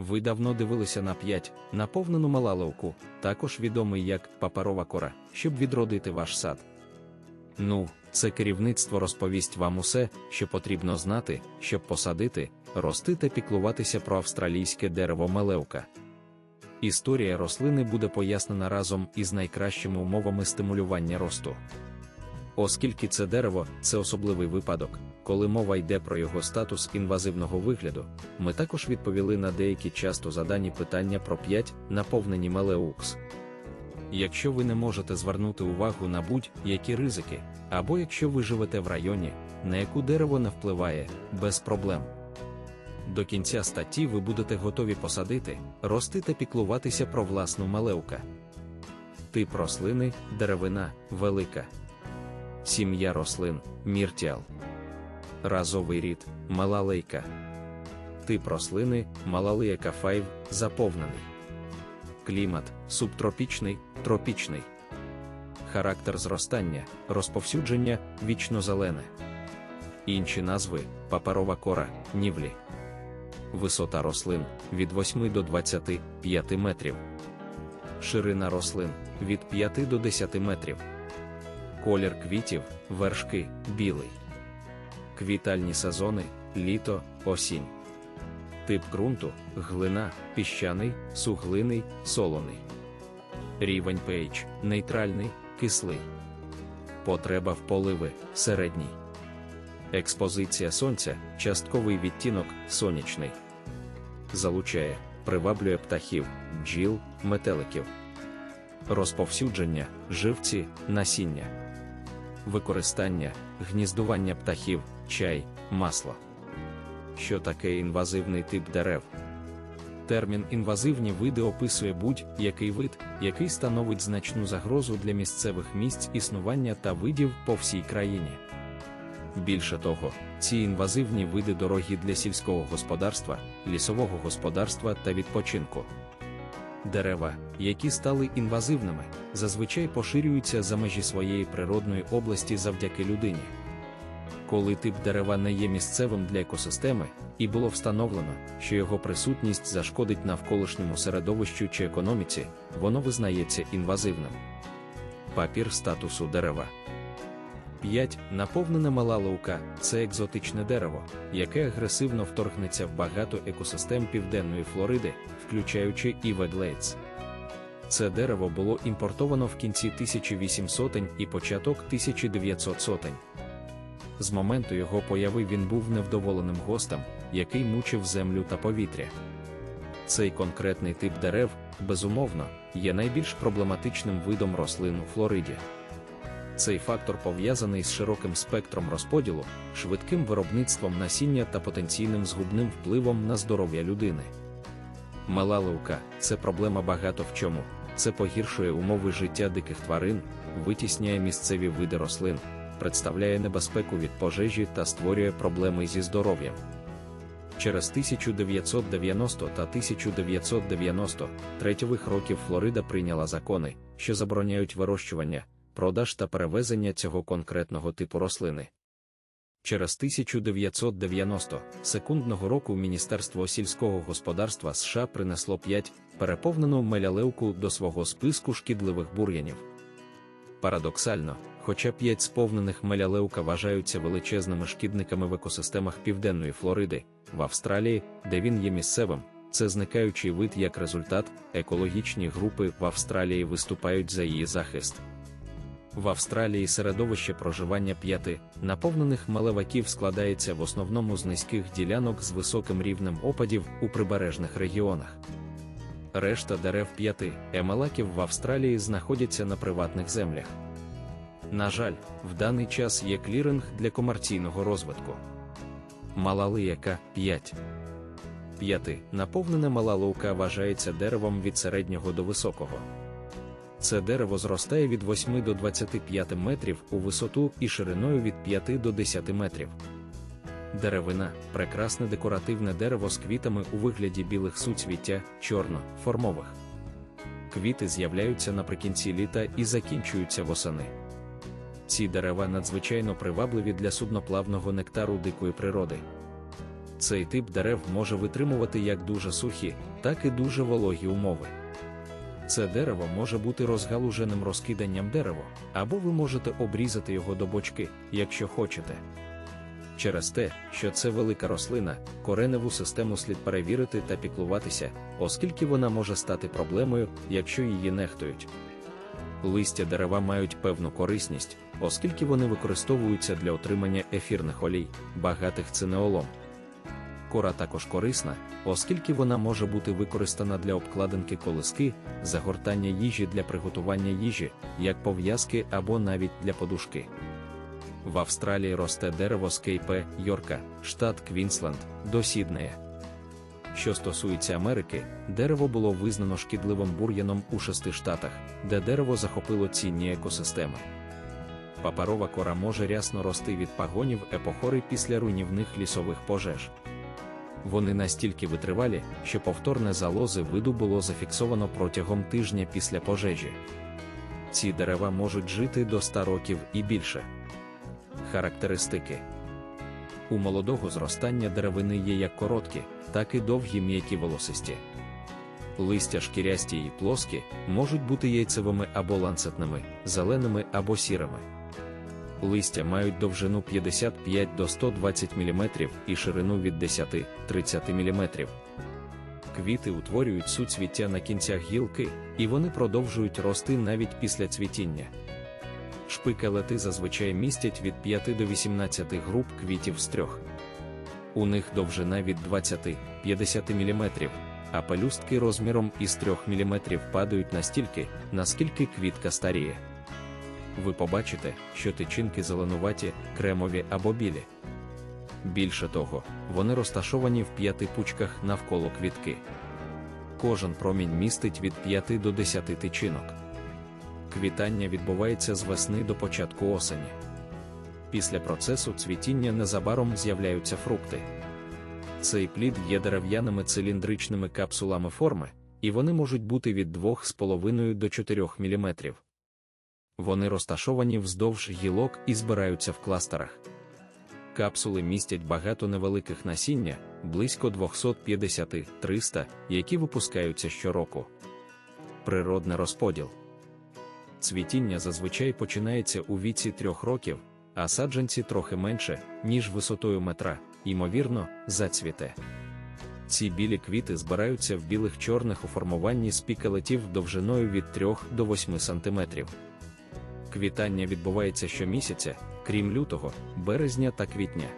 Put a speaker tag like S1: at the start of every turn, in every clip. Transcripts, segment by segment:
S1: Ви давно дивилися на 5, наповнену малаловку, також відомий як паперова кора, щоб відродити ваш сад. Ну, це керівництво розповість вам усе, що потрібно знати, щоб посадити, рости та піклуватися про австралійське дерево мелевка. Історія рослини буде пояснена разом із найкращими умовами стимулювання росту. Оскільки це дерево це особливий випадок, коли мова йде про його статус інвазивного вигляду, ми також відповіли на деякі часто задані питання про 5 наповнені мелеукс. Якщо ви не можете звернути увагу на будь-які ризики, або якщо ви живете в районі, на яку дерево не впливає, без проблем. До кінця статті ви будете готові посадити, рости та піклуватися про власну малевка. Тип рослини, деревина, велика. Сім'я рослин, міртіал. Разовий рід, малалейка. Тип рослини, малалейка 5, заповнений. Клімат субтропічний, тропічний. Характер зростання, розповсюдження вічно-зелене. Інші назви паперова кора, нівлі. Висота рослин від 8 до 25 метрів. Ширина рослин від 5 до 10 метрів. Колір квітів, вершки, білий. Квітальні сезони літо, осінь. Тип ґрунту глина, піщаний, суглиний, солоний. Рівень pH нейтральний, кислий. Потреба в поливи середній. Експозиція сонця частковий відтінок сонячний. Залучає, приваблює птахів, бджіл, метеликів. Розповсюдження, живці, насіння. Використання, гніздування птахів, чай, масло. Що таке інвазивний тип дерев? Термін інвазивні види описує будь-який вид, який становить значну загрозу для місцевих місць існування та видів по всій країні. Більше того, ці інвазивні види дорогі для сільського господарства, лісового господарства та відпочинку. Дерева, які стали інвазивними, зазвичай поширюються за межі своєї природної області завдяки людині. Коли тип дерева не є місцевим для екосистеми, і було встановлено, що його присутність зашкодить навколишньому середовищу чи економіці, воно визнається інвазивним. Папір статусу дерева. 5. Наповнена мала лаука це екзотичне дерево, яке агресивно вторгнеться в багато екосистем Південної Флориди, включаючи і Ведлейдс. Це дерево було імпортовано в кінці 1800 і початок 1900 сотень. З моменту його появи він був невдоволеним гостем, який мучив землю та повітря. Цей конкретний тип дерев, безумовно, є найбільш проблематичним видом рослин у Флориді. Цей фактор пов'язаний з широким спектром розподілу, швидким виробництвом насіння та потенційним згубним впливом на здоров'я людини. Мала лука це проблема багато в чому, це погіршує умови життя диких тварин, витісняє місцеві види рослин, представляє небезпеку від пожежі та створює проблеми зі здоров'ям. Через 1990 та 1993 років Флорида прийняла закони, що забороняють вирощування, продаж та перевезення цього конкретного типу рослини. Через 1990 секундного року Міністерство сільського господарства США принесло 5 переповнену мелялевку до свого списку шкідливих бур'янів. Парадоксально, хоча 5 сповнених мелялевка вважаються величезними шкідниками в екосистемах Південної Флориди, в Австралії, де він є місцевим, це зникаючий вид як результат, екологічні групи в Австралії виступають за її захист. В Австралії середовище проживання п'яти наповнених малеваків складається в основному з низьких ділянок з високим рівнем опадів у прибережних регіонах. Решта дерев п'яти емелаків в Австралії знаходяться на приватних землях. На жаль, в даний час є кліринг для комерційного розвитку. Малалияка 5. П'яти наповнена малалука вважається деревом від середнього до високого. Це дерево зростає від 8 до 25 метрів у висоту і шириною від 5 до 10 метрів. Деревина прекрасне декоративне дерево з квітами у вигляді білих суцвіття, чорно-формових. Квіти з'являються наприкінці літа і закінчуються восени. Ці дерева надзвичайно привабливі для судноплавного нектару дикої природи. Цей тип дерев може витримувати як дуже сухі, так і дуже вологі умови. Це дерево може бути розгалуженим розкиданням дерева, або ви можете обрізати його до бочки, якщо хочете. Через те, що це велика рослина, кореневу систему слід перевірити та піклуватися, оскільки вона може стати проблемою, якщо її нехтують. Листя дерева мають певну корисність, оскільки вони використовуються для отримання ефірних олій, багатих цинеолом. Кора також корисна, оскільки вона може бути використана для обкладинки колиски, загортання їжі для приготування їжі, як пов'язки або навіть для подушки. В Австралії росте дерево скейпе Йорка, штат Квінсленд, до Сіднея. Що стосується Америки, дерево було визнано шкідливим бур'яном у шести штатах, де дерево захопило цінні екосистеми. Папарова кора може рясно рости від пагонів епохори після руйнівних лісових пожеж. Вони настільки витривалі, що повторне залози виду було зафіксовано протягом тижня після пожежі. Ці дерева можуть жити до 100 років і більше. Характеристики у молодого зростання деревини є як короткі, так і довгі м'які волосисті. Листя шкірясті і плоскі можуть бути яйцевими або ланцетними, зеленими або сірими. Листя мають довжину 55 до 120 мм і ширину від 10-30 мм. Квіти утворюють суцвіття на кінцях гілки, і вони продовжують рости навіть після цвітіння. Шпикелети зазвичай містять від 5 до 18 груп квітів з трьох. У них довжина від 20-50 мм, а пелюстки розміром із 3 мм падають настільки, наскільки квітка старіє. Ви побачите, що тичинки зеленуваті, кремові або білі. Більше того, вони розташовані в п'яти пучках навколо квітки. Кожен промінь містить від 5 до 10 тичинок. Квітання відбувається з весни до початку осені. Після процесу цвітіння незабаром з'являються фрукти. Цей плід є дерев'яними циліндричними капсулами форми, і вони можуть бути від 2,5 до 4 мм. Вони розташовані вздовж гілок і збираються в кластерах. Капсули містять багато невеликих насіння, близько 250-300, які випускаються щороку. Природний розподіл. Цвітіння зазвичай починається у віці трьох років, а саджанці трохи менше, ніж висотою метра, ймовірно, зацвіте. Ці білі квіти збираються в білих чорних у формуванні спікелетів довжиною від 3 до 8 см. Квітання відбувається щомісяця, крім лютого, березня та квітня.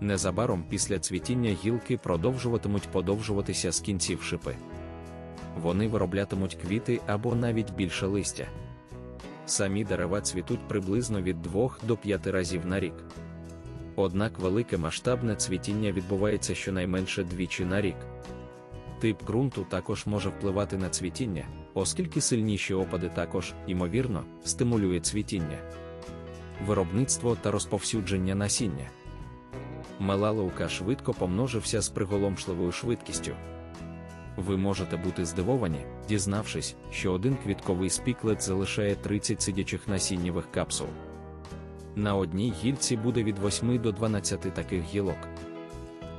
S1: Незабаром після цвітіння гілки продовжуватимуть подовжуватися з кінців шипи. Вони вироблятимуть квіти або навіть більше листя. Самі дерева цвітуть приблизно від 2 до 5 разів на рік. Однак велике масштабне цвітіння відбувається щонайменше двічі на рік. Тип ґрунту також може впливати на цвітіння, оскільки сильніші опади також, ймовірно, стимулює цвітіння, виробництво та розповсюдження насіння. Мелалаука швидко помножився з приголомшливою швидкістю. Ви можете бути здивовані, дізнавшись, що один квітковий спіклет залишає 30 сидячих насіннєвих капсул. На одній гільці буде від 8 до 12 таких гілок.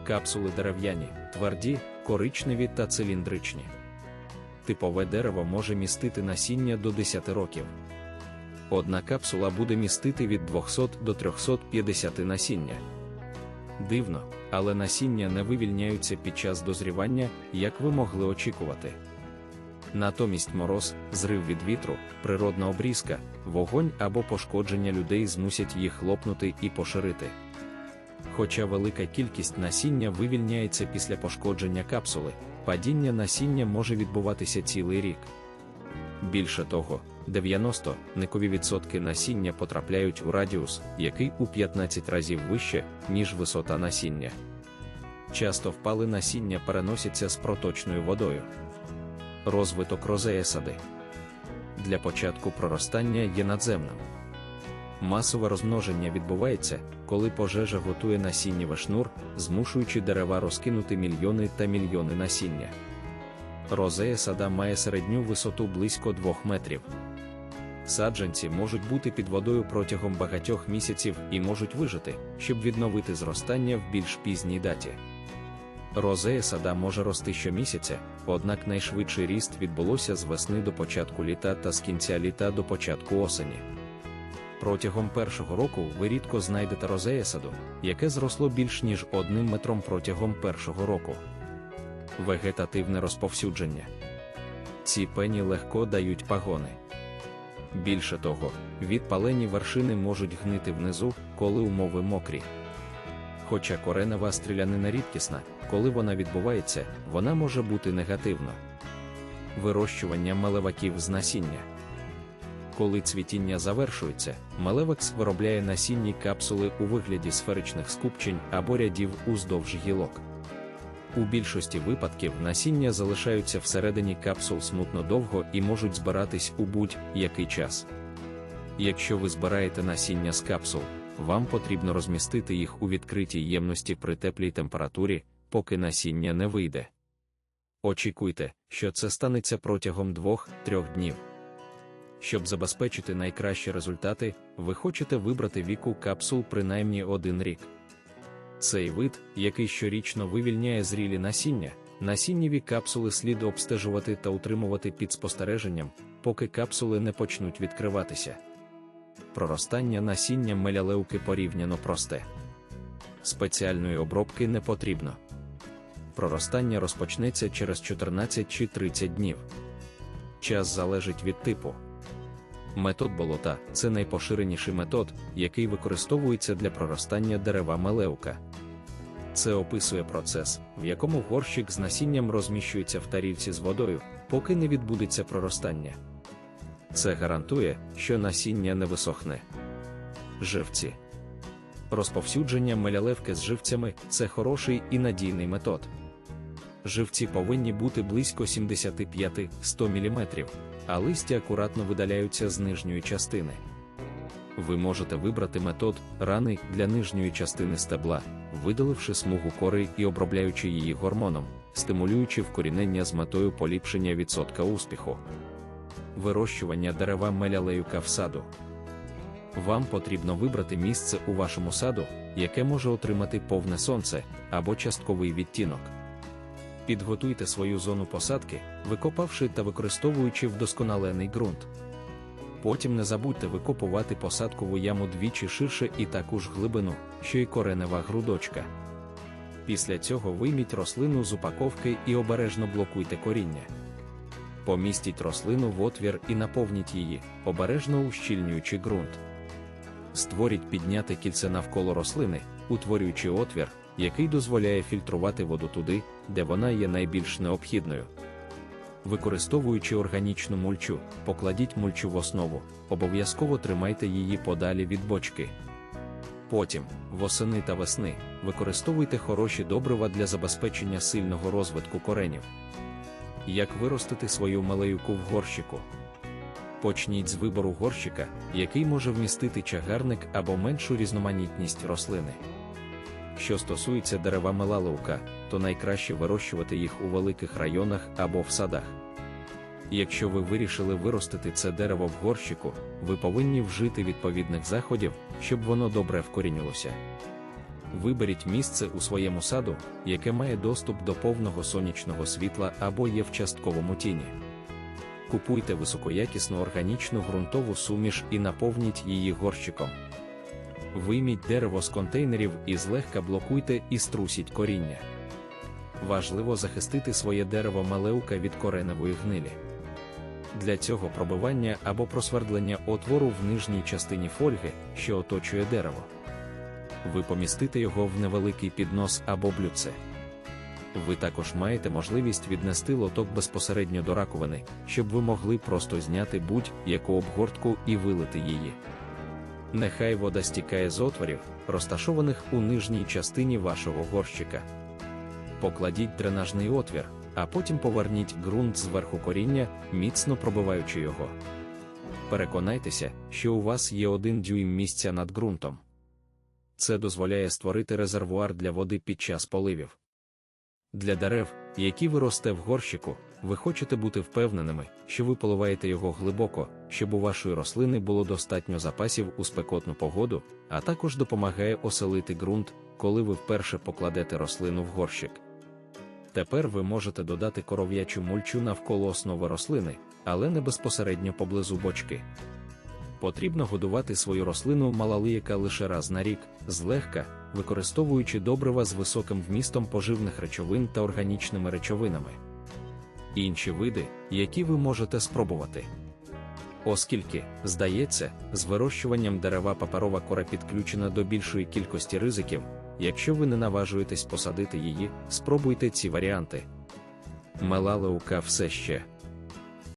S1: Капсули дерев'яні, тверді, коричневі та циліндричні. Типове дерево може містити насіння до 10 років. Одна капсула буде містити від 200 до 350 насіння. Дивно, але насіння не вивільняються під час дозрівання, як ви могли очікувати. Натомість мороз, зрив від вітру, природна обрізка, вогонь або пошкодження людей змусять їх лопнути і поширити. Хоча велика кількість насіння вивільняється після пошкодження капсули, падіння насіння може відбуватися цілий рік. Більше того, 90 некові відсотки насіння потрапляють у радіус, який у 15 разів вище, ніж висота насіння. Часто впали насіння переносяться з проточною водою. Розвиток розеесади для початку проростання є надземним. Масове розмноження відбувається, коли пожежа готує насіннєвий шнур, змушуючи дерева розкинути мільйони та мільйони насіння. Розея сада має середню висоту близько 2 метрів. Саджанці можуть бути під водою протягом багатьох місяців і можуть вижити, щоб відновити зростання в більш пізній даті. Розея сада може рости щомісяця, однак найшвидший ріст відбулося з весни до початку літа та з кінця літа до початку осені. Протягом першого року ви рідко знайдете розея саду, яке зросло більш ніж одним метром протягом першого року. Вегетативне розповсюдження. Ці пені легко дають пагони. Більше того, відпалені вершини можуть гнити внизу, коли умови мокрі. Хоча коренева стрілянина рідкісна, коли вона відбувається, вона може бути негативно. Вирощування мелеваків з насіння. Коли цвітіння завершується, мелевакс виробляє насінні капсули у вигляді сферичних скупчень або рядів уздовж гілок. У більшості випадків насіння залишаються всередині капсул смутно довго і можуть збиратись у будь-який час. Якщо ви збираєте насіння з капсул, вам потрібно розмістити їх у відкритій ємності при теплій температурі, поки насіння не вийде. Очікуйте, що це станеться протягом 2-3 днів. Щоб забезпечити найкращі результати, ви хочете вибрати віку капсул принаймні один рік. Цей вид, який щорічно вивільняє зрілі насіння, насіннєві капсули слід обстежувати та утримувати під спостереженням, поки капсули не почнуть відкриватися. Проростання насіння мелялеуки порівняно просте. Спеціальної обробки не потрібно. Проростання розпочнеться через 14 чи 30 днів. Час залежить від типу. Метод болота це найпоширеніший метод, який використовується для проростання дерева мелеука. Це описує процес, в якому горщик з насінням розміщується в тарілці з водою, поки не відбудеться проростання. Це гарантує, що насіння не висохне. Живці. Розповсюдження мелялевки з живцями це хороший і надійний метод. Живці повинні бути близько 75-100 мм, а листя акуратно видаляються з нижньої частини. Ви можете вибрати метод рани для нижньої частини стебла, видаливши смугу кори і обробляючи її гормоном, стимулюючи вкорінення з метою поліпшення відсотка успіху. Вирощування дерева мелялеюка в саду. Вам потрібно вибрати місце у вашому саду, яке може отримати повне сонце або частковий відтінок. Підготуйте свою зону посадки, викопавши та використовуючи вдосконалений ґрунт. Потім не забудьте викопувати посадкову яму двічі ширше і таку ж глибину, що й коренева грудочка. Після цього вийміть рослину з упаковки і обережно блокуйте коріння. Помістіть рослину в отвір і наповніть її, обережно ущільнюючи ґрунт. Створіть підняте кільце навколо рослини, утворюючи отвір, який дозволяє фільтрувати воду туди, де вона є найбільш необхідною. Використовуючи органічну мульчу, покладіть мульчу в основу, обов'язково тримайте її подалі від бочки. Потім, восени та весни, використовуйте хороші добрива для забезпечення сильного розвитку коренів. Як виростити свою малеюку в горщику? Почніть з вибору горщика, який може вмістити чагарник або меншу різноманітність рослини. Що стосується дерева мелалаука, то найкраще вирощувати їх у великих районах або в садах. Якщо ви вирішили виростити це дерево в горщику, ви повинні вжити відповідних заходів, щоб воно добре вкорінилося. Виберіть місце у своєму саду, яке має доступ до повного сонячного світла або є в частковому тіні. Купуйте високоякісну органічну ґрунтову суміш і наповніть її горщиком. Вийміть дерево з контейнерів і злегка блокуйте і струсіть коріння. Важливо захистити своє дерево малеука від кореневої гнилі. Для цього пробивання або просвердлення отвору в нижній частині фольги, що оточує дерево. Ви помістите його в невеликий піднос або блюдце. Ви також маєте можливість віднести лоток безпосередньо до раковини, щоб ви могли просто зняти будь-яку обгортку і вилити її. Нехай вода стікає з отворів, розташованих у нижній частині вашого горщика. Покладіть дренажний отвір, а потім поверніть ґрунт зверху коріння, міцно пробиваючи його. Переконайтеся, що у вас є один дюйм місця над ґрунтом. Це дозволяє створити резервуар для води під час поливів. Для дерев, які ви росте в горщику, ви хочете бути впевненими, що ви поливаєте його глибоко, щоб у вашої рослини було достатньо запасів у спекотну погоду, а також допомагає оселити ґрунт, коли ви вперше покладете рослину в горщик. Тепер ви можете додати коров'ячу мульчу навколо основи рослини, але не безпосередньо поблизу бочки. Потрібно годувати свою рослину малалияка лише раз на рік, злегка, використовуючи добрива з високим вмістом поживних речовин та органічними речовинами. Інші види, які ви можете спробувати. Оскільки, здається, з вирощуванням дерева паперова кора підключена до більшої кількості ризиків, якщо ви не наважуєтесь посадити її, спробуйте ці варіанти. Мелалеука все ще